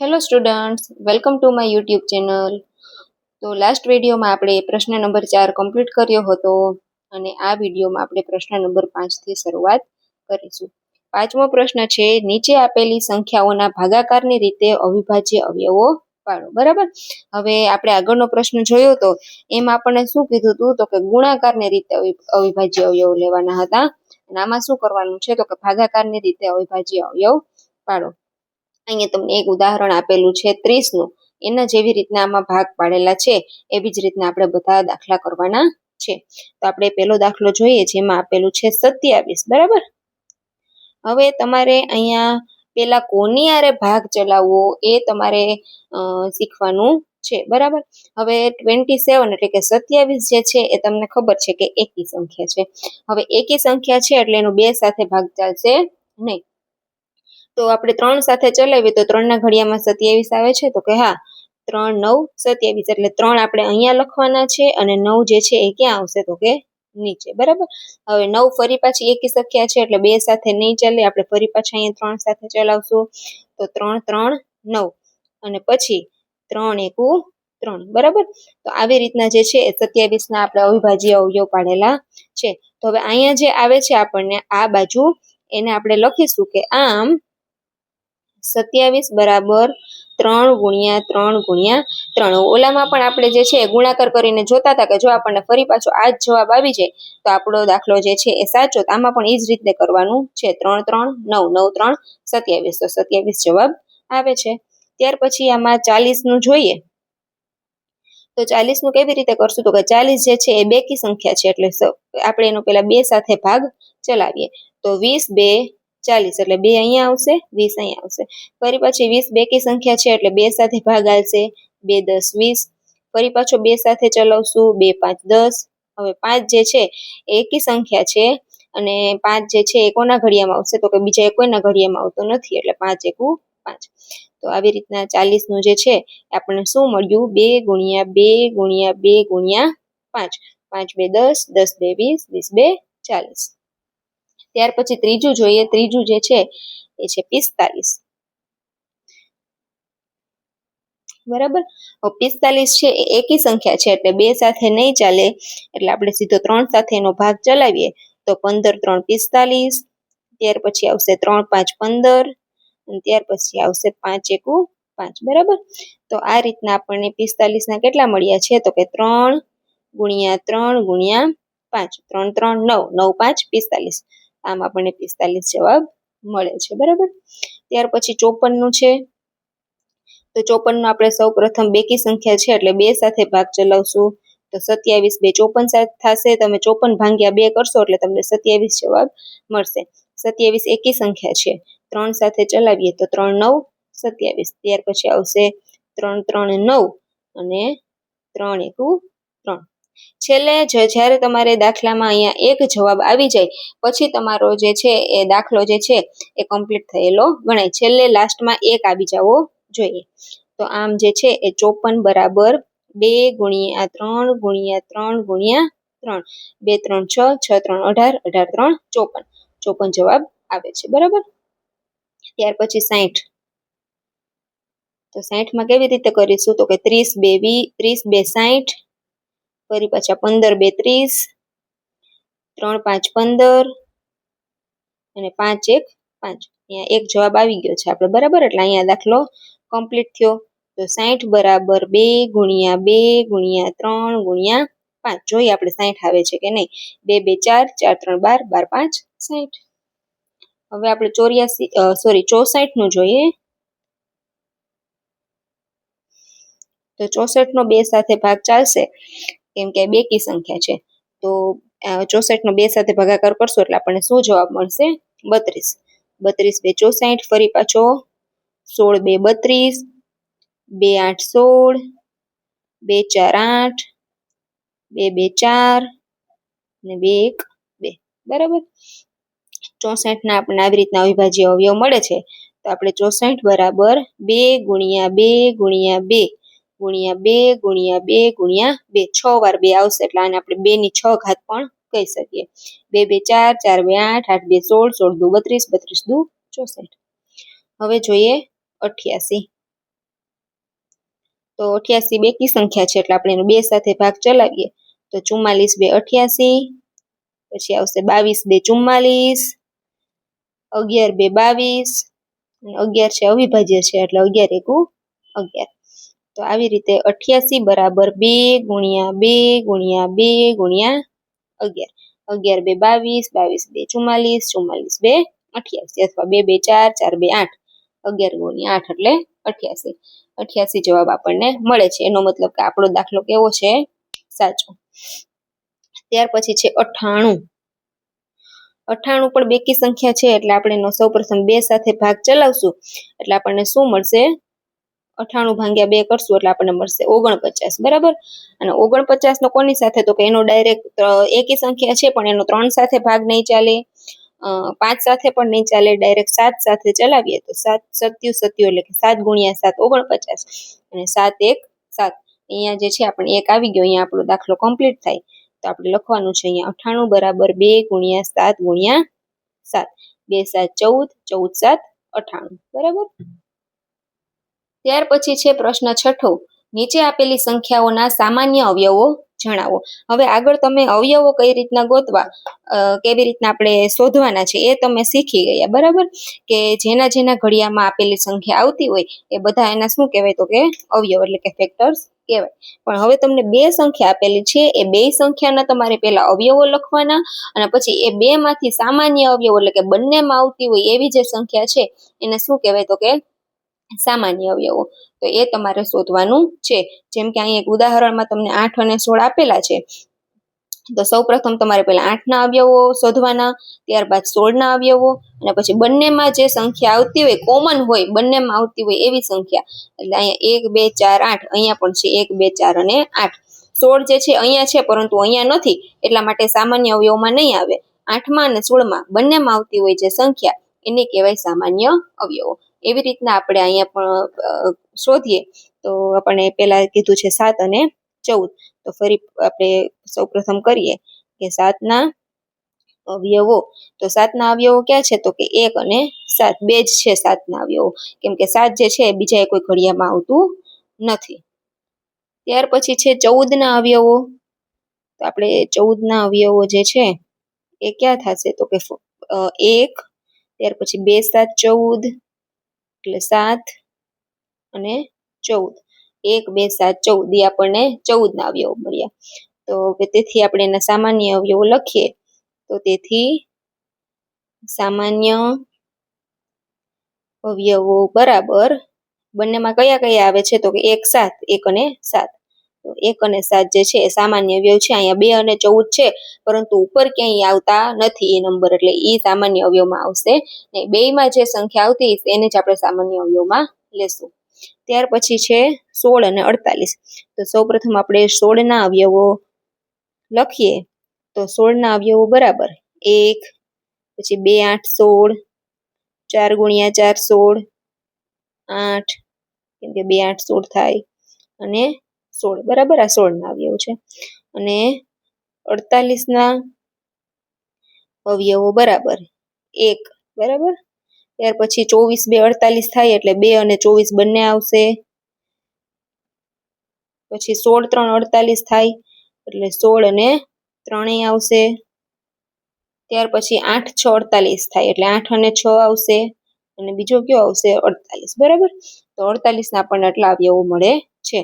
Hello students welcome to my YouTube channel તો last વિડીયોમાં આપણે પ્રશ્ન નંબર ચાર કમ્પ્લીટ કર્યો હતો અને આ વિડીયોમાં આપણે પ્રશ્ન નંબર પાંચથી શરૂઆત કરીશું. પાંચમો પ્રશ્ન છે, નીચે આપેલી સંખ્યાઓના ભાગાકારની રીતે અવિભાજ્ય અવયવો પાડો. બરાબર? હવે આપણે આગળનો પ્રશ્ન જોયો હતો એમાં આપણને શું કીધું હતું? તો કે ગુણાકારની રીતે અવિભાજ્ય અવયવો લેવાના હતા. અને આમાં શું કરવાનું છે? તો કે ભાગાકારની રીતે અવિભાજ્ય અવયવ પાડો. અહીંયા તમને એક ઉદાહરણ આપેલું છે ત્રીસનું. એના જેવી રીતના આમાં ભાગ પાડેલા છે. એવી જ રીતના આપણે બધા દાખલા કરવાના છે. તો આપણે પેલો દાખલો જોઈએ જેમાં આપેલું છે સત્યાવીસ. બરાબર? હવે તમારે અહીંયા પેલા કોની આરે ભાગ ચલાવવો એ તમારે શીખવાનું છે. બરાબર? હવે ટ્વેન્ટી સેવન એટલે કે સત્યાવીસ જે છે એ તમને ખબર છે કે એકી સંખ્યા છે. હવે એકી સંખ્યા છે એટલે એનો બે સાથે ભાગ ચાલશે નહીં. તો આપણે ત્રણ સાથે ચલાવીએ તો ત્રણના ઘડિયામાં સત્યાવીસ આવે છે. તો કે હા, ત્રણ નવ સત્યાવીસ એટલે ત્રણ આપણે અહીંયા લખવાના છે અને નવ જે છે એ ક્યાં આવશે? તો કે નીચે. બરાબર? હવે નવ ફરી પાછી એકી સંખ્યા છે એટલે બે સાથે નહીં ચાલે. આપણે ફરી પાછા અહીંયા ત્રણ સાથે ચલાવશું. તો ત્રણ ત્રણ, નવ. અને પછી ત્રણ એકુ ત્રણ. બરાબર? તો આવી રીતના જે છે એ સત્યાવીસના આપણે અવિભાજ્ય અવયવ પાડેલા છે. તો હવે અહીંયા જે આવે છે આપણને, આ બાજુ, એને આપણે લખીશું કે આમ સત્યાવીસ બરાબર ત્રણ ગુણ્યા ત્રણ ગુણ્યા ત્રણ. ઓલામાં પણ આપણે જે છે ગુણાકાર કરીને જોતા હતા કે જો આપણને ફરી પાછો આ જ જવાબ આવી જાય, તો આપણો દાખલો જે છે એ સાચો. આમાં પણ એ જ રીતે કરવાનું છે. ત્રણ ત્રણ, નવ નવ, ત્રણ, સત્યાવીસ. તો સત્યાવીસ જવાબ આવે છે. ત્યાર પછી આમાં ચાલીસનું જોઈએ. તો ચાલીસનું કેવી રીતે કરશું? તો કે ચાલીસ જે છે એ બેકી સંખ્યા છે. એટલે આપણે એનો પેલા બે સાથે ભાગ ચલાવીએ. તો વીસ બે ચાલીસ, એટલે બે અહીંયા આવશે, વીસ અહીંયા આવશે. ફરી પાછી વીસ બેકી સંખ્યા છે, એટલે બે સાથે ભાગ આવશે બે દસ વીસ. ફરી પાછો બે સાથે ચલાવશું, બે પાંચ દસ. હવે પાંચ જે છે એકી સંખ્યા છે, અને પાંચ જે છે, એ કોના ઘડિયામાં આવશે? તો કે બીજા કોઈના ઘડિયામાં આવતો નથી, એટલે પાંચ એકુ પાંચ. તો આવી રીતના ચાલીસનું જે છે આપણને શું મળ્યું? બે ગુણ્યા બે ગુણ્યા બે ગુણ્યા પાંચ. પાંચ બે દસ દસ બે વીસ વીસ બે ચાલીસ. ત્યાર પછી ત્રીજું જોઈએ, ત્રીજું જે છે, એ છે પિસ્તાલીસ. બરાબર? પિસ્તાલીસ છે, એ એકી સંખ્યા છે, એટલે બે સાથે નહીં ચાલે, એટલે આપણે સીધો ત્રણ સાથે એનો ભાગ ચલાવીએ, તો પંદર, ત્રણ, પિસ્તાલીસ, ત્યાર પછી આવશે ત્રણ, પાંચ, પંદર ત્યાર પછી આવશે પાંચ, એકુ પાંચ. બરાબર? તો આ રીતના આપણને પિસ્તાલીસના કેટલા મળ્યા છે? તો કે ત્રણ ગુણ્યા ત્રણ ગુણ્યા પાંચ. ત્રણ ત્રણ, નવ. નવ, પાંચ, પિસ્તાલીસ. આમ આપણને પિસ્તાલીસ જવાબ મળે છે, બરાબર? ત્યાર પછી ચોપનનું છે. તો ચોપનનું આપણે સૌ પ્રથમ બેકી સંખ્યા છે, એટલે બે સાથે ભાગ ચલાવશું. તો સત્યાવીસ બે ચોપન થશે. તમે ચોપન ભાંગ્યા બે કરશો, એટલે તમને સત્યાવીસ જવાબ મળશે. સત્યાવીસ એકી સંખ્યા છે. ત્રણ સાથે ચલાવીએ તો ત્રણ નવ સત્યાવીસ. ત્યાર પછી આવશે ત્રણ ત્રણ નવ અને ત્રણ એકુ ત્રણ. છેલ્લે જ- જ્યારે તમારે દાખલામાં અહીંયા એક જવાબ આવી જાય, પછી તમારો જે છે એ દાખલો જે છે એ કમ્પ્લીટ થયેલો ગણાય. છેલ્લે લાસ્ટમાં એક આવી જવો જોઈએ. તો આમ જે છે એ ચોપન બરાબર બે ગુણ્યા ત્રણ ગુણ્યા ત્રણ ગુણ્યા ત્રણ. બે, ત્રણ, છ છ, ત્રણ, અઢાર અઢાર, ત્રણ, ચોપન. ચોપન જવાબ આવે છે. બરાબર? ત્યાર પછી સાઠ તો સાઠમાં કેવી રીતે કરીશું? તો કે ત્રીસ બે વી ત્રીસ બે સાઠ ફરી પાછા પંદર બે ત્રીસ ત્રણ, પાંચ, પંદર અને પાંચ, એક, પાંચ. અહીંયા એક જવાબ આવી ગયો છે આપણે. બરાબર? એટલે અહીંયા દાખલો કમ્પ્લીટ થયો. તો સાઠ બરાબર બે ગુણ્યા બે ગુણ્યા ત્રણ ગુણ્યા પાંચ. જોઈએ આપણે સાઠ આવે છે કે નહીં. બે બે, ચાર ચાર, ત્રણ, બાર બાર, પાંચ સાઠ હવે આપણે ચોર્યાસી સોરી ચોસઠનું જોઈએ. તો ચોસઠ નો બે સાથે ભાગ ચાલશે. કેમ કે બે કી સંખ્યા છે. તો ચોસઠ નો બે સાથે ભાગાકાર કરશો એટલે આપણને શું જવાબ મળશે? બત્રીસ. બત્રીસ બે ચોસાઠ, ફરી પાછો સોળ બે બત્રીસ, બે આઠ સોળ, બે ચાર આઠ, બે બે ચાર ને બે એક બે. બરાબર? ચોસઠ ના આપણને આવી રીતના અવિભાજ્ય અવયવ મળે છે. તો આપણે ચોસઠ બરાબર બે ગુણ્યા બે ગુણ્યા બે ગુણ્યા બે ગુણ્યા બે ગુણ્યા બે. છ વાર બે આવશે એટલે આને આપણે બે ની છ ઘાત પણ કહી શકીએ. બે બે, ચાર ચાર, બે, આઠ આઠ, બે, સોળ સોળ, દુ, બત્રીસ બત્રીસ, દુ, ચોસઠ. હવે જોઈએ અઠ્યાસી. તો અઠ્યાસી બેકી સંખ્યા છે એટલે આપણે એનો બે સાથે ભાગ ચલાવીએ. તો ચુમ્માલીસ બે અઠ્યાસી, પછી આવશે બાવીસ બે ચુમ્માલીસ, અગિયાર બે બાવીસ અગિયાર છે અવિભાજ્ય છે એટલે અગિયાર એકુ અગિયાર. તો આવી રીતે અઠ્યાસી બરાબર બે ગુણ્યા બે ગુણ્યા બે ગુણ્યા અગિયાર. અગિયાર બે બાવીસ બાવીસ બે ચુમ્માલીસ ચુમ્માલીસ બે અઠ્યાસી અથવા બે બે ચાર ચાર બે આઠ. અગિયાર ગુણ્યા આઠ એટલે અઠ્યાસી. અઠ્યાસી જવાબ આપણને મળે છે. એનો મતલબ કે આપણો દાખલો કેવો છે? સાચો. ત્યાર પછી છે અઠાણું અઠાણું પણ બેકી સંખ્યા છે એટલે આપણે એનો સૌપ્રથમ બે સાથે ભાગ ચલાવશું. એટલે આપણને શું મળશે? અઠાણું ભાંગ્યા બે કરશું એટલે આપણને મળશે ઓગણપચાસ, બરાબર? અને ઓગણપચાસ નો કોની સાથે? તો કે એનો ડાયરેક્ટ એકી સંખ્યા છે, પણ એનો ત્રણ સાથે ભાગ નહીં ચાલે. પાંચ સાથે પણ નહીં ચાલે ડાયરેક્ટ સાત સાથે ચલાવીએ તો સાત સત્યુ સત્યુ એટલે કે સાત ગુણ્યા સાત, ઓગણપચાસ. અને સાત એક સાત. અહીંયા જે છે આપણે એક આવી ગયો, અહીંયા આપણો દાખલો કમ્પ્લીટ થાય. તો આપણે લખવાનું છે અહીંયા અઠાણું બરાબર બે ગુણ્યા સાત ગુણ્યા સાત. બે સાત ચૌદ ચૌદ સાત અઠાણું, બરાબર? ત્યાર પછી છે પ્રશ્ન છઠ્ઠો. નીચે આપેલી સંખ્યાઓના સામાન્ય અવયવો જણાવો. હવે આગળ તમે અવયવો કઈ રીતના ગોતવા કેવી રીતના આપણે શોધવાના છે એ તમે શીખી ગયા, બરાબર? કે જેના જેના ઘડિયામાં આપેલી સંખ્યા આવતી હોય એ બધા એના શું કહેવાય? તો કે અવયવ એટલે કે ફેક્ટર્સ કહેવાય. પણ હવે તમને બે સંખ્યા આપેલી છે, એ બે સંખ્યાના તમારે પહેલા અવયવો લખવાના અને પછી એ બે માંથી સામાન્ય અવયવો એટલે કે બંનેમાં આવતી હોય એવી જે સંખ્યા છે એને શું કહેવાય? તો કે સામાન્ય અવયવો. તો એ તમારે શોધવાનું છે. જેમ કે અહીં એક ઉદાહરણમાં તમને આઠ અને સોળ આપેલા છે. તો સૌ પ્રથમ તમારે પહેલા આઠના અવયવો શોધવાના, ત્યારબાદ સોળના અવયવો, અને પછી બંનેમાં જે સંખ્યા આવતી હોય, કોમન હોય, બંનેમાં આવતી હોય એવી સંખ્યા. એટલે અહીંયા એક, બે, ચાર, આઠ, અહીંયા પણ છે એક, બે, ચાર અને આઠ. સોળ જે છે અહીંયા છે, પરંતુ અહીંયા નથી, એટલા માટે સામાન્ય અવયવમાં નહીં આવે. આઠમાં અને સોળમાં બંનેમાં આવતી હોય જે સંખ્યા, એને કહેવાય સામાન્ય અવયવો. એવી રીતના આપણે અહીંયા પણ શોધીએ. તો આપણે પહેલાં કીધું છે સાત અને ચૌદ. તો ફરી આપણે સૌપ્રથમ કરીએ કે સાતના અવયવો. તો સાતના અવયવો ક્યાં છે? તો કે એક અને સાત. બે જ છે સાતના અવયવો. કેમ કે સાત જે છે બીજા કોઈ ઘડિયામાં આવતું નથી. ત્યાર પછી છે ચૌદના અવયવો. તો આપણે ચૌદના અવયવો જે છે એ ક્યાં થશે? તો કે એક. ત્યાર પછી બે, સાત, ચૌદ. એટલે સાત અને ચૌદ. એક, બે, સાત, ચૌદ. એ આપણને ચૌદ ના અવયવો મળ્યા. તો તેથી આપણે એના સામાન્ય અવયવો લખીએ. તો તેથી સામાન્ય અવયવો બરાબર બંનેમાં કયા કયા આવે છે? તો કે એક, સાત, એક અને સાત. એક અને સાત જે છે એ સામાન્ય અવયવ છે. અહીંયા બે અને ચૌદ છે, પરંતુ ઉપર ક્યાંય આવતા નથી એ નંબર, એટલે એ સામાન્ય અવયવમાં આવશે. ને બેમાં જે સંખ્યા આવતી એને જ આપણે સામાન્ય અવયવમાં લેશું. ત્યાર પછી છે સોળ અને અડતાલીસ. તો સૌપ્રથમ આપણે સોળના અવયવો લખીએ. તો સોળના અવયવો બરાબર એક, પછી બે આઠ સોળ, ચાર ગુણ્યા ચાર સોળ, આઠ, કેમ કે બે આઠ સોળ થાય. અને સોળ, બરાબર? આ સોળના અવયવ છે. અને અડતાલીસના અવયવો, બરાબર? એક, બરાબર? ત્યાર પછી ચોવીસ બે, અડતાલીસ થાય એટલે બે અને ચોવીસ બંને આવશે. પછી સોળ, ત્રણ, અડતાલીસ થાય એટલે સોળ અને ત્રણેય આવશે. ત્યાર પછી આઠ, છ, અડતાલીસ થાય એટલે આઠ અને છ આવશે. અને બીજો કયો આવશે? અડતાલીસ, બરાબર? તો અડતાલીસના આપણને આટલા અવયવો મળે છે.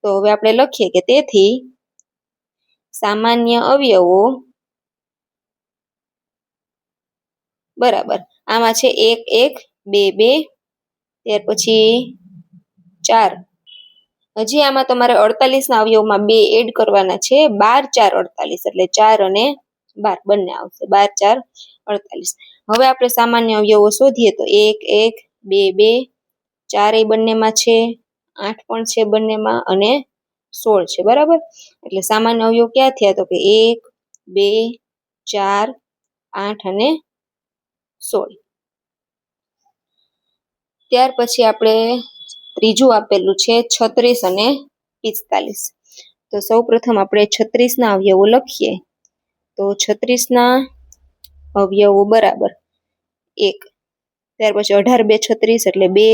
તો હવે આપણે લખીએ કે તેથી સામાન્ય અવયવો બરાબર. આમાં છે એક એક, બે બે, ત્યાર પછી ચાર. હજી આમાં તમારે અડતાલીસના અવયવમાં બે એડ કરવાના છે. બાર, ચાર, અડતાલીસ એટલે ચાર અને બાર. બંને આવશે. બાર, ચાર, અડતાલીસ. હવે આપણે સામાન્ય અવયવો શોધીએ તો એક એક, બે બે ચાર એ બંનેમાં છે. આઠ પણ છે બંનેમાં અને સોળ છે, બરાબર? એટલે સામાન્ય અવયવ ક્યાં થયા? તો કે એક, બે, ચાર, આઠ અને સોળ. ત્યાર પછી આપણે ત્રીજું આપેલું છે છત્રીસ અને પિસ્તાલીસ. તો સૌ પ્રથમ આપણે છત્રીસના અવયવો લખીએ. તો છત્રીસના અવયવો બરાબર એક. ત્યાર પછી અઢાર બે છત્રીસ એટલે બે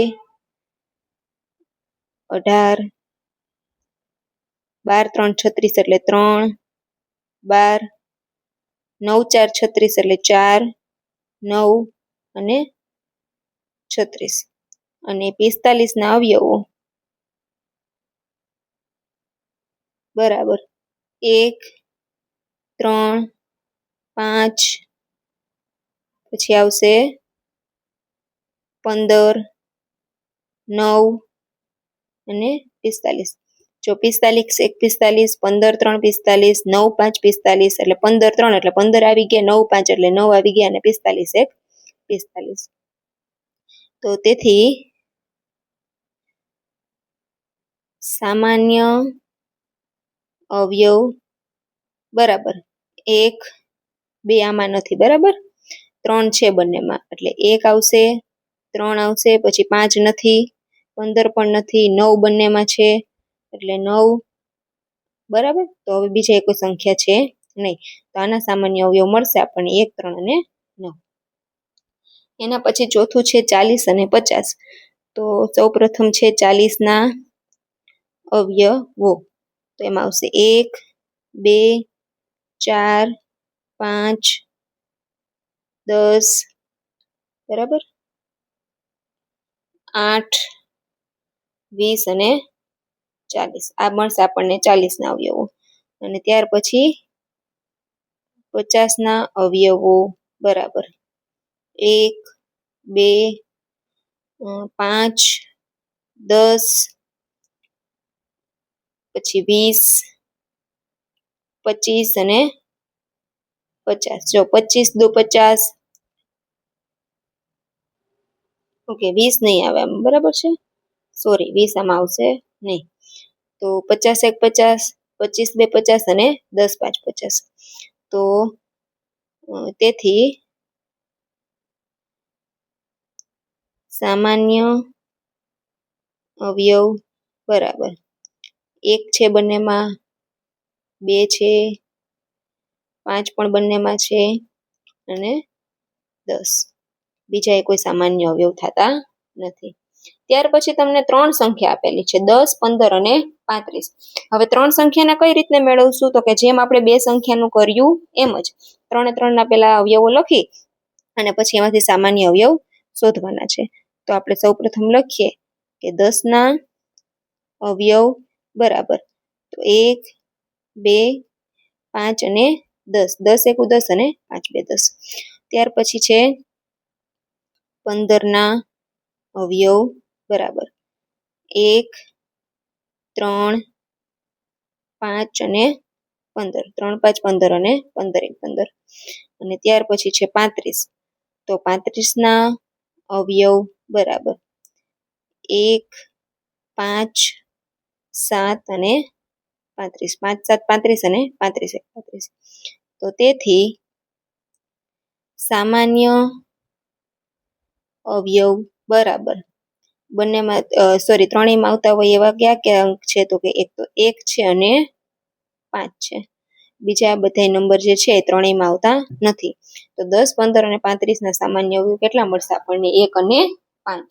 અઢાર, બાર, ત્રણ, છત્રીસ એટલે ત્રણ, બાર, નવ, ચાર, છત્રીસ એટલે ચાર, નવ અને છત્રીસ. અને પિસ્તાલીસના અવયવો. બરાબર. એક, ત્રણ, પાંચ, પછી આવશે પંદર, નવ અને પિસ્તાલીસ. જો પિસ્તાલીસ, એક પિસ્તાલીસ, પંદર, ત્રણ પિસ્તાલીસ, નવ, પાંચ પિસ્તાલીસ, એટલે પંદર, ત્રણ, એટલે પંદર આવી ગયા, નવ, પાંચ, એટલે નવ આવી ગયા, અને પિસ્તાલીસ, એક પિસ્તાલીસ. તો તેથી સામાન્ય અવયવ બરાબર એક બે આમાં નથી, બરાબર? ત્રણ છે બંનેમાં, એટલે એક આવશે, ત્રણ આવશે, પછી પાંચ નથી પંદર પણ નથી, નવ બંનેમાં છે, એટલે નવ. બરાબર? તો હવે બીજા કોઈ સંખ્યા છે નહીં. તો આના સામાન્ય અવયવ મળશે આપણને એક, ત્રણ અને નવ. એના પછી ચોથું છે ચાલીસ અને પચાસ. તો સૌ પ્રથમ છે ચાલીસના અવયવો. તો એમાં આવશે એક, બે, ચાર, પાંચ, દસ. બરાબર? આઠ વીસ અને ચાલીસ. આ મળશે આપણને ચાલીસના અવયવો. અને ત્યાર પછી પચાસના અવયવો. બરાબર. એક, બે પાંચ, દસ, પછી વીસ, પચીસ અને પચાસ. જો પચીસ દો પચાસ. ઓકે, વીસ નહીં આવે બરાબર છે? સોરી વીસ આમાં આવશે નહીં. તો પચાસ એક પચાસ, પચીસ બે પચાસ અને દસ પાંચ પચાસ. તો તેથી સામાન્ય અવયવ બરાબર. એક છે બંનેમાં, બે છે, પાંચ પણ બંનેમાં છે અને દસ. બીજા એ કોઈ સામાન્ય અવયવ થતા નથી. ત્યાર પછી તમને ત્રણ સંખ્યા આપેલી છે, દસ, પંદર અને પાંત્રીસ. હવે ત્રણ સંખ્યાના કઈ રીતને મેળવશું? તો કે જેમ આપણે બે સંખ્યાનું કર્યું એમ જ. ત્રણે ત્રણના પેલા અવયવો લખી અને પછી એમાંથી સામાન્ય અવયવ શોધવાના છે. તો આપણે સૌ પ્રથમ લખીએ કે દસના અવયવ બરાબર. તો એક, બે, પાંચ અને દસ. દસ એકુ દસ અને પાંચ બે દસ. ત્યાર પછી છે પંદરના અવયવ બરાબર. એક, ત્રણ, પાંચ અને પંદર. ત્રણ, પાંચ, પંદર અને પંદર એક પંદર. અને ત્યાર પછી છે પાંત્રીસ. તો પાંત્રીસના અવયવ બરાબર. એક, પાંચ, સાત અને પાંત્રીસ. પાંચ, સાત, પાંત્રીસ અને પાંત્રીસ એક, પાંત્રીસ. તો તેથી સામાન્ય અવયવ બરાબર. બંનેમાં સોરી ત્રણેયમાં આવતા હોય એવા કયા કયા અંક છે? તો કે એક તો એક છે અને પાંચ છે. બીજા બધા નંબર જે છે એ ત્રણેયમાં આવતા નથી. તો દસ, પંદર અને પાંત્રીસના સામાન્ય અવયવ કેટલા મળશે આપણને? એક અને પાંચ.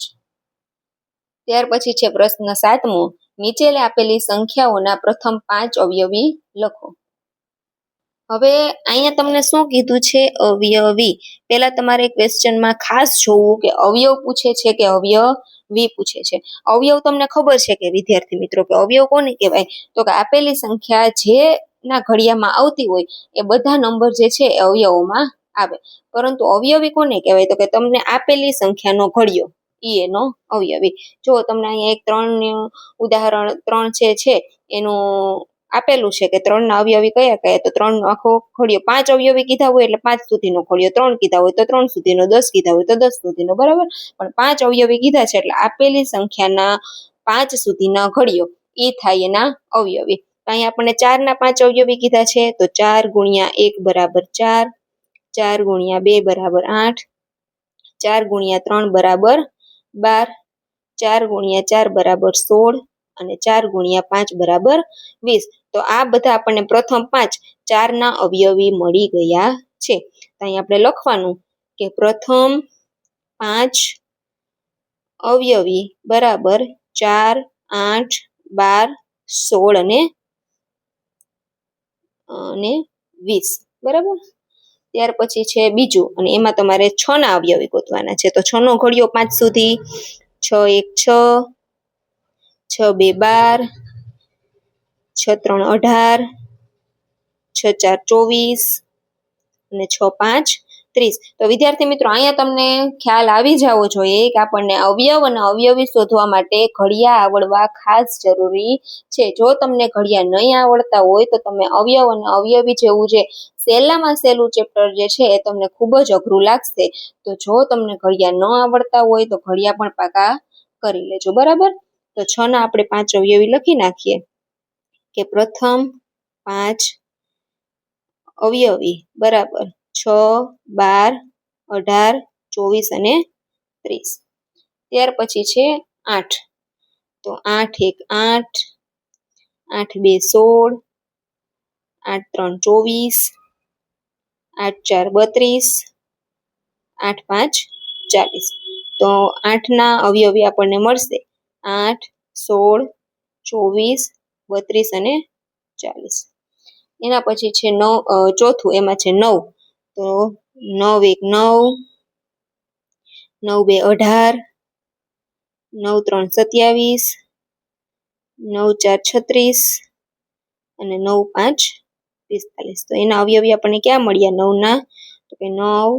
ત્યાર પછી છે પ્રશ્ન સાતમો. નીચે આપેલી સંખ્યાઓના પ્રથમ પાંચ અવયવી લખો. હવે અહીંયા તમને શું કીધું છે અવયવી? પેલા તમારે ક્વેશ્ચનમાં ખાસ જોવું કે અવયવ પૂછે છે કે અવયવી? પૂછે છે. અવયવ તમને ખબર છે કે વિદ્યાર્થી મિત્રો કે અવયવ કોને કહેવાય? તો કે આપેલી સંખ્યા જે ના ઘડિયામાં આવતી હોય એ બધા નંબર જે છે એ અવયવોમાં આવે. પરંતુ અવયવી કોને કહેવાય? તો કે તમને આપેલી સંખ્યાનો ઘડિયો, ઈ એનો અવયવી. જો તમને અહીંયા એક ત્રણ ઉદાહરણ ત્રણ છે એનું આપેલું છે કે ત્રણના અવયવી કયા કયા? તો ત્રણ આખો ઘડિયો પાંચ અવયવી કીધા હોય એટલે પાંચ સુધીનો ખોડિયો, ત્રણ કીધા હોય તો ત્રણ સુધીનો, દસ કીધા હોય તો દસ સુધીનો, બરાબર? પણ પાંચ અવયવી કીધા છે એટલે આપેલી સંખ્યાના પાંચ સુધીના ઘડિયો, એ થાય એના અવયવી. અહીંયા આપણને ચારના પાંચ અવયવી કીધા છે, તો ચાર ગુણ્યા એક બરાબર ચાર ચાર ગુણ્યા બે બરાબર આઠ, ચાર ગુણ્યા ત્રણ બરાબર બાર, ચાર ગુણ્યા ચાર બરાબર સોળ અને ચાર ગુણ્યા પાંચ બરાબર વીસ. તો આ બધા આપણને પ્રથમ પાંચ ચારના અવયવી મળી ગયા છે. અહીં આપણે લખવાનું કે પ્રથમ પાંચ અવયવી બરાબર ચાર, આઠ, બાર, સોળ અને અને વીસ. બરાબર? ત્યાર પછી છે બીજું અને એમાં તમારે છ ના અવયવી ગોતવાના છે. તો છ નો ઘડિયો પાંચ સુધી, છ એક, છ છ બે બાર, છ ત્રણ અઢાર, છ ચાર ચોવીસ અને છ પાંચ ત્રીસ. તો વિદ્યાર્થી મિત્રો, અહીંયા તમને ખ્યાલ આવી જવો જોઈએ કે આપણને અવયવ અને અવયવી શોધવા માટે ઘડિયા આવડવા ખાસ જરૂરી છે. જો તમને ઘડિયા નહીં આવડતા હોય, તો તમે અવયવ અને અવયવી જેવું જે સહેલામાં સહેલું ચેપ્ટર જે છે, એ તમને ખૂબ જ અઘરું લાગશે. તો જો તમને ઘડિયા ન આવડતા હોય, તો ઘડિયા પણ પાકા કરી લેજો. બરાબર? તો છ ના આપણે પાંચ અવયવી લખી નાખીએ કે પ્રથમ પાંચ અવયવી, બરાબર. છ, બાર, અઢાર, ચોવીસ અને ત્રીસ. ત્યાર પછી છે આઠ. તો આઠ એક આઠ આઠ બે સોળ, આઠ ત્રણ ચોવીસ, આઠ ચાર બત્રીસ, આઠ પાંચ ચાલીસ. તો આઠના અવયવી આપણને મળશે. આઠ, સોળ, ચોવીસ, બત્રીસ અને ચાલીસ. એના પછી છે નવ ચોથું, એમાં છે નવ. તો નવ એક નવ નવ બે અઢાર, નવ ત્રણ સત્યાવીસ, નવ ચાર છત્રીસ અને નવ પાંચ પિસ્તાલીસ. તો એના અવયવી આપણને ક્યાં મળ્યા? નવના. તો કે નવ,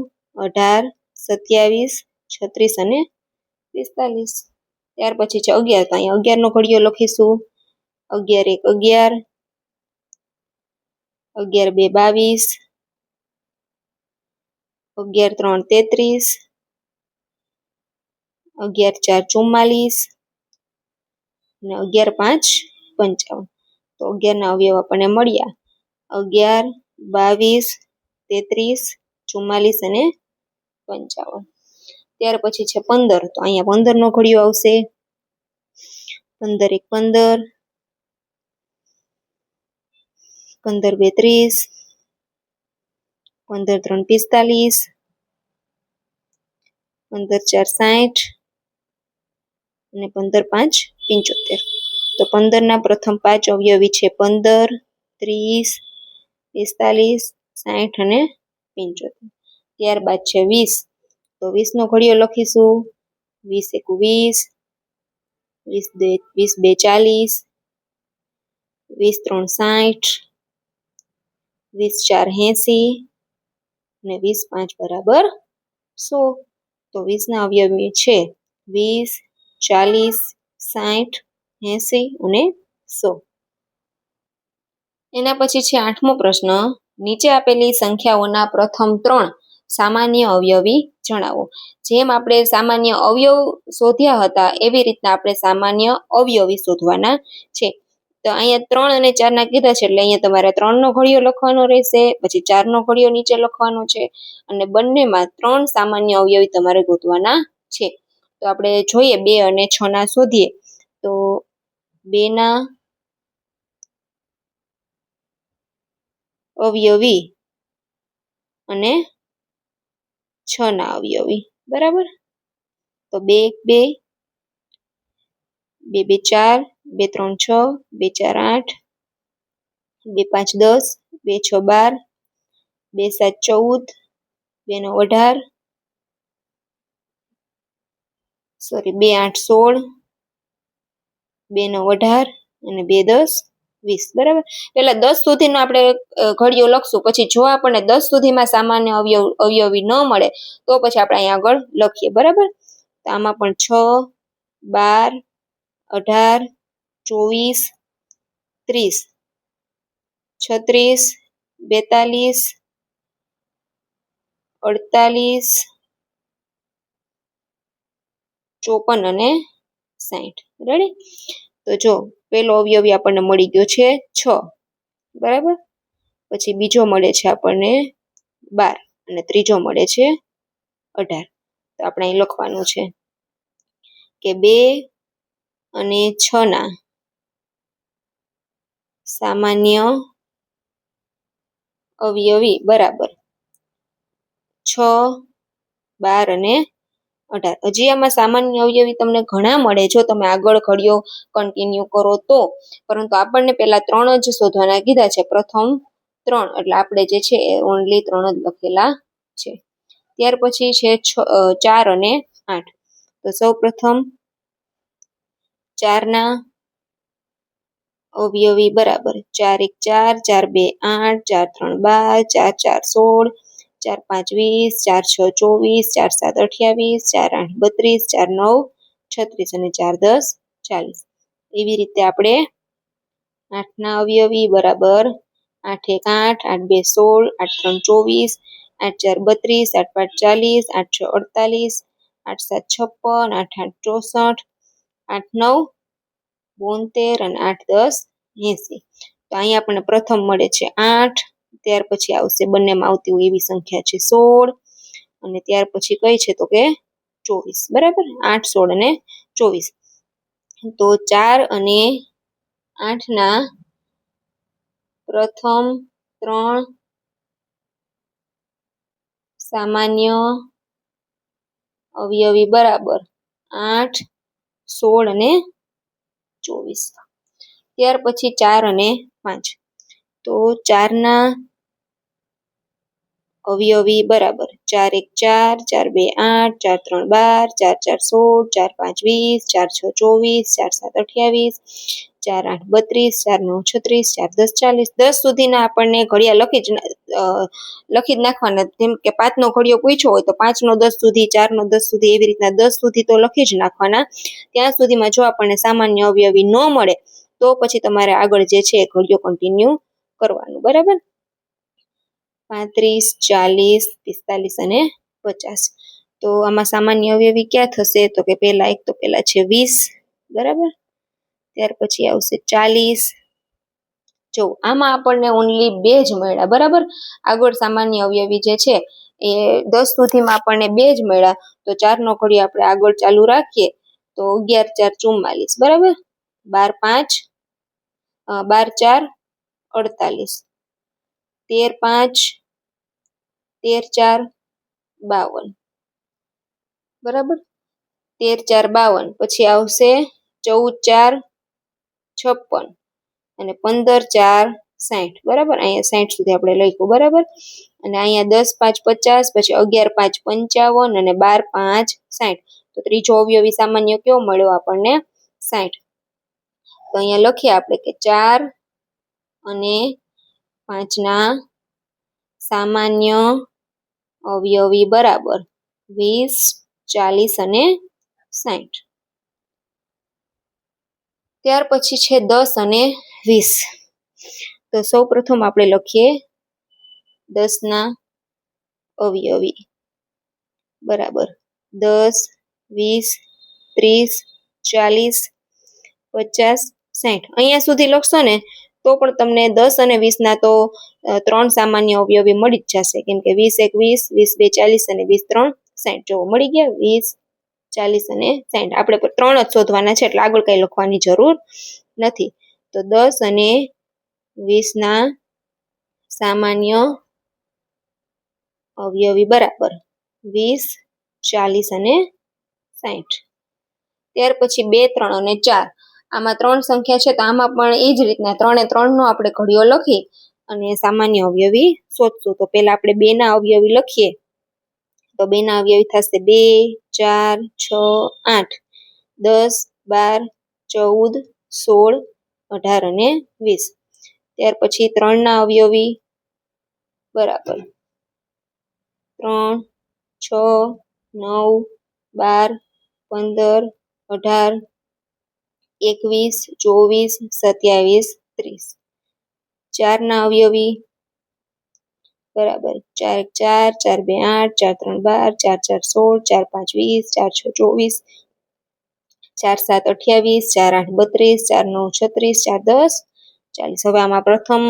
અઢાર, સત્યાવીસ, છત્રીસ અને પિસ્તાલીસ. ત્યાર પછી છે અગિયાર. તો અહીંયા અગિયારનો ઘડિયો લખીશું. અગિયાર એક અગિયાર. અગિયાર બે બાવીસ. અગિયાર ત્રણ તેત્રીસ. અગિયાર ચાર ચુમ્માલીસ. અને અગિયાર પાંચ પંચાવન. તો અગિયારના અવયવ આપણને મળ્યા. અગિયાર, બાવીસ, તેત્રીસ, ચુમ્માલીસ અને પંચાવન. ત્યાર પછી છે પંદર. તો અહીંયા પંદરનો ઘડિયો આવશે. પંદર એક પંદર. પંદર બે ત્રીસ પંદર ત્રણ પિસ્તાલીસ. પંદર ચાર સાઠ. અને પંદર પાંચ પંચોતેર. તો પંદરના પ્રથમ પાંચ અવયવી છે પંદર, ત્રીસ, પિસ્તાલીસ, સાઠ અને પંચોતેર. ત્યારબાદ છે વીસ. તો વીસનો ઘડિયો લખીશું. વીસ એક વીસ. વીસ બે વીસ બે ચાલીસ. વીસ ત્રણ સાઠ. વીસ ચાર એંસી. અને વીસ પાંચ બરાબર સો. તો વીસના અવયવી છે વીસ, ચાલીસ, સાઠ, એંસી અને સો. એના પછી છે આઠમો પ્રશ્ન. નીચે આપેલી સંખ્યાઓના પ્રથમ ત્રણ સામાન્ય અવયવી જણાવો. જેમ આપણે સામાન્ય અવયવ શોધ્યા હતા, એવી રીતના આપણે સામાન્ય અવયવી શોધવાના છે. તો અહીંયા ત્રણ અને ચારના કીધા છે, એટલે અહીંયા તમારે ત્રણનો ઘડિયો લખવાનો રહેશે, પછી ચારનો ઘડિયો નીચે લખવાનો છે, અને બંનેમાં ત્રણ સામાન્ય અવયવી તમારે ગોતવાના છે. તો આપણે જોઈએ બે અને છ ના શોધીએ. તો બેના અવયવી અને છ ના અવયવી બરાબર? તો બે બે બે બે ચાર, બે ત્રણ છ, બે ચાર આઠ, બે પાંચ દસ, બે છ બાર, બે સાત ચૌદ, બે નવ અઢાર, સોરી, બે આઠ સોળ, બે નવ અઢાર અને બે દસ. વીસ, બરાબર? એટલે દસ સુધીનો આપણે ઘડીઓ લખશું. પછી જો આપણને દસ સુધીમાં સામાન્ય અવયવ, અવયવી ન મળે, તો પછી આપણે અહીંયા આગળ લખીએ, બરાબર? તો આમાં પણ છ, બાર, અઢાર, ચોવીસ, ત્રીસ. છત્રીસ, બેતાલીસ, અડતાલીસ, ચોપન અને સાઠ રેડી તો જો પેલો અવયવી આપણને મળી ગયો છે છ. બરાબર? પછી બીજો મળે છે આપણને બાર અને ત્રીજો મળે છે અઢાર. તો આપણે અહીં લખવાનું છે કે બે અને છ ના સામાન્ય અવયવી બરાબર. છ, બાર અને અઢાર. હજી આમાં સામાન્ય અવયવી તમને ઘણા મળે જો તમે આગળ ઘડિયો કન્ટિન્યુ કરો તો. પરંતુ આપણને પેલા ત્રણ જ શોધવાના કીધા છે. પ્રથમ ત્રણ. એટલે આપણે જે છે એ ઓનલી ત્રણ જ લખેલા છે. ત્યાર પછી છે છ ચાર અને આઠ. તો સૌ પ્રથમ ચારના અવયવી બરાબર. ચાર એક ચાર ચાર બે આઠ, ચાર ત્રણ બાર, ચાર ચાર સોળ ચાર પાંચ વીસ ચાર છ ચોવીસ, ચાર સાત અઠ્યાવીસ, ચાર આઠ બત્રીસ, ચાર નવ, છત્રીસ અને ચાર દસ, ચાલીસ. એવી રીતે આપણે આઠના અવયવી બરાબર આઠ એક આઠ આઠ બે સોળ, આઠ ત્રણ ચોવીસ, આઠ ચાર બત્રીસ, આઠ પાંચ ચાલીસ, આઠ છ અડતાલીસ, આઠ સાત છપ્પન, આઠ આઠ ચોસઠ, આઠ નવ, બોતેર અને આઠ દસ એસી. તો અહીંયા આપણને પ્રથમ મળે છે આઠ ત્યાર પછી આવશે, બંનેમાં આવતી હોય એવી સંખ્યા છે સોળ. અને ત્યાર પછી કઈ છે તો કે ચોવીસ, બરાબર? આઠ, સોળ અને ચોવીસ. તો ચાર અને આઠના પ્રથમ ત્રણ સામાન્ય અવયવી, બરાબર? આઠ, સોળ અને ચોવીસ. ત્યાર પછી ચાર અને પાંચ. તો ચારના અવયવી બરાબર. ચાર એક ચાર ચાર બે આઠ, ચાર ત્રણ બાર, ચાર ચાર સોળ, ચાર પાંચ વીસ, ચાર છ ચોવીસ, ચાર સાત અઠ્યાવીસ, ચાર આઠ બત્રીસ, ચાર નવ છત્રીસ, ચાર દસ ચાલીસ. દસ સુધીના આપણને ઘડિયા લખી જ લખી જ નાખવાના. જેમ કે પાંચનો ઘડિયો પૂછ્યો હોય તો પાંચનો દસ સુધી, ચારનો દસ સુધી, એવી રીતના દસ સુધી તો લખી જ નાખવાના. ત્યાં સુધીમાં જો આપણને સામાન્ય અવયવી ન મળે, તો પછી તમારે આગળ જે છે ઘડિયો કન્ટિન્યુ કરવાનું, બરાબર? પાંત્રીસ, ચાલીસ, પિસ્તાલીસ અને પચાસ. તો આમાં સામાન્ય અવયવી ક્યાં થશે? તો કે પહેલા એક, તો પહેલા છે વીસ, બરાબર? ત્યાર પછી આવશે ચાલીસ. જો, આમાં આપણને ઓનલી બે જ મળ્યા, બરાબર? આગળ સામાન્ય અવયવી જે છે, એ દસ સુધીમાં આપણને બે જ મળ્યા. તો ચારનો ઘડી આપણે આગળ ચાલુ રાખીએ, તો અગિયાર, ચાર, ચુમ્માલીસ, બરાબર? બાર, પાંચ બાર, ચાર અડતાલીસ. તેર પાંચ, તેર ચાર, બાવન. બરાબર? તેર ચાર, બાવન. પછી આવશે ચૌદ ચાર, છપ્પન. અને પંદર ચાર સાઠ બરાબર? અહીંયા સાઠ સુધી આપણે લખ્યું. બરાબર? અને અહીંયા દસ, પાંચ, પચાસ, પછી અગિયાર, પાંચ, પંચાવન અને બાર, પાંચ સાઠ તો ત્રીજો અવયવી સામાન્ય કયો મળ્યો આપણને? સાઠ તો અહીંયા લખીએ આપણે કે ચાર અને પાંચના સામાન્ય અવયવી બરાબર વીસ, ચાલીસ અને સાઠ ત્યાર પછી છે દસ અને વીસ. તો સૌ પ્રથમ આપણે લખીએ દસના અવયવી. બરાબર. દસ, વીસ, ત્રીસ, ચાલીસ, પચાસ સાઠ અહીંયા સુધી લખશો ને તો પણ તમને દસ અને વીસના તો ત્રણ સામાન્ય અવયવી મળી જ જશે. કેમ કે વીસ એક વીસ વીસ બે ચાલીસ અને વીસ ત્રણ સાઠ. જો મળી ગયા વીસ, ચાલીસ અને સાઠ. આપણે ત્રણ જ શોધવાના છે, એટલે આગળ કંઈ લખવાની જરૂર નથી. તો દસ અને વીસના સામાન્ય અવયવી બરાબર વીસ, ચાલીસ અને સાઠ. ત્યાર પછી બે, ત્રણ અને ચાર. આમાં ત્રણ સંખ્યા છે તો આમાં પણ એ જ રીતના ત્રણે ત્રણનો આપણે ઘડીઓ લખી અને સામાન્ય અવયવી શોધશું. તો પહેલા આપણે બેના અવયવી લખીએ. તો બેના અવયવી થશે બે, ચાર, છ, આઠ, દસ, બાર, ચૌદ, સોળ, અઢાર અને વીસ. ત્યાર પછી ત્રણના અવયવી બરાબર. ત્રણ, છ, નવ, બાર, પંદર, અઢાર એકવીસ, ચોવીસ, સત્યાવીસ, ત્રીસ. ચારના અવયવી. બરાબર. ચાર ચાર ચાર બે આઠ, ચાર ત્રણ બાર, ચાર ચાર સોળ, ચાર પાંચ વીસ, ચાર છ ચોવીસ, ચાર સાત અઠ્યાવીસ, ચાર આઠ બત્રીસ, ચાર નવ છત્રીસ, ચાર દસ. ચાલીસ. હવે આમાં પ્રથમ,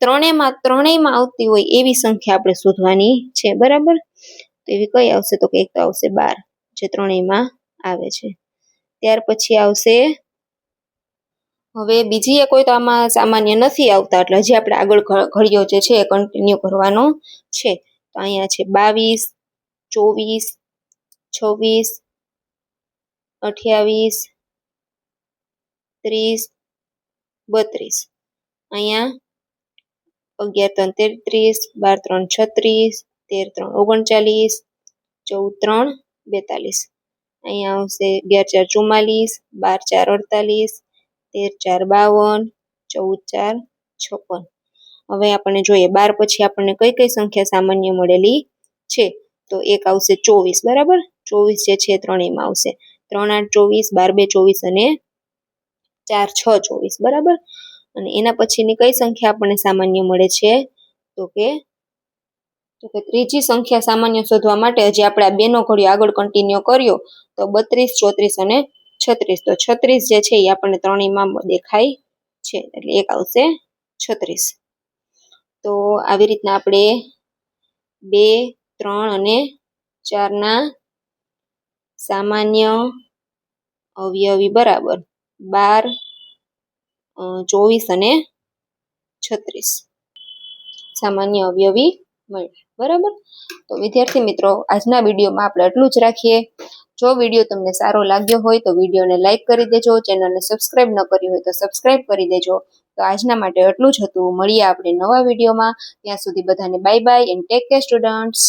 ત્રણેયમાં ત્રણેયમાં આવતી હોય એવી સંખ્યા આપણે શોધવાની છે. બરાબર? તો એવી કઈ આવશે? તો કે એક તો આવશે બાર, જે ત્રણેયમાં આવે છે. ત્યાર પછી આવશે. હવે બીજી એ કોઈ તો આમાં સામાન્ય નથી આવતા, એટલે હજી આપણે આગળ ઘડીઓ જે છે એ કન્ટિન્યુ કરવાનો છે. તો અહીંયા છે બાવીસ, ચોવીસ, છવ્વીસ, અઠ્યાવીસ, ત્રીસ, બત્રીસ. અહીંયા અગિયાર, ત્રણ, તેત્રીસ, બાર, ત્રણ, છત્રીસ, તેર, ત્રણ, ઓગણચાલીસ, ચૌદ, ત્રણ, બેતાલીસ. અહીંયા આવશે અગિયાર, ચાર, ચુમ્માલીસ, બાર, ચાર, અડતાલીસ, તેર, ચાર, બાવન, ચૌદ, ચાર, છપ્પન. હવે આપણને જોઈએ, બાર પછી આપણને કઈ કઈ સંખ્યા સામાન્ય મળેલી છે? તો એક આવશે ચોવીસ, બરાબર? ચોવીસ જે છે ત્રણેયમાં આવશે. ત્રણ આઠ ચોવીસ, બાર બે ચોવીસ અને ચાર છ ચોવીસ, બરાબર? અને એના પછીની કઈ સંખ્યા આપણને સામાન્ય મળે છે? તો કે તો કે ત્રીજી સંખ્યા સામાન્ય શોધવા માટે હજી આપણે આ બેનો ઘડિયો આગળ કન્ટિન્યુ કર્યો, તો બત્રીસ, ચોત્રીસ અને છત્રીસ. તો છત્રીસ જે છે એ આપણને ત્રણેયમાં દેખાય છે, એટલે એક આવશે છત્રીસ. તો આવી રીતના આપણે બે, ત્રણ અને ચારના સામાન્ય અવયવી બરાબર બાર ચોવીસ અને છત્રીસ. સામાન્ય અવયવી મળ્યા. બરાબર? તો વિદ્યાર્થી મિત્રો, આજના વિડીયોમાં આપણે એટલું જ રાખીએ. જો વીડિયો તમને સારો લાગ્યો હોય તો વિડીયોને લાઇક કરી દેજો, ચેનલને સબસ્ક્રાઇબ ન કરી હોય તો સબસ્ક્રાઇબ કરી દેજો. તો આજના માટે એટલું જ હતું. મળીએ આપણે નવા વિડીયોમાં. ત્યાં સુધી બધાને bye bye and take care students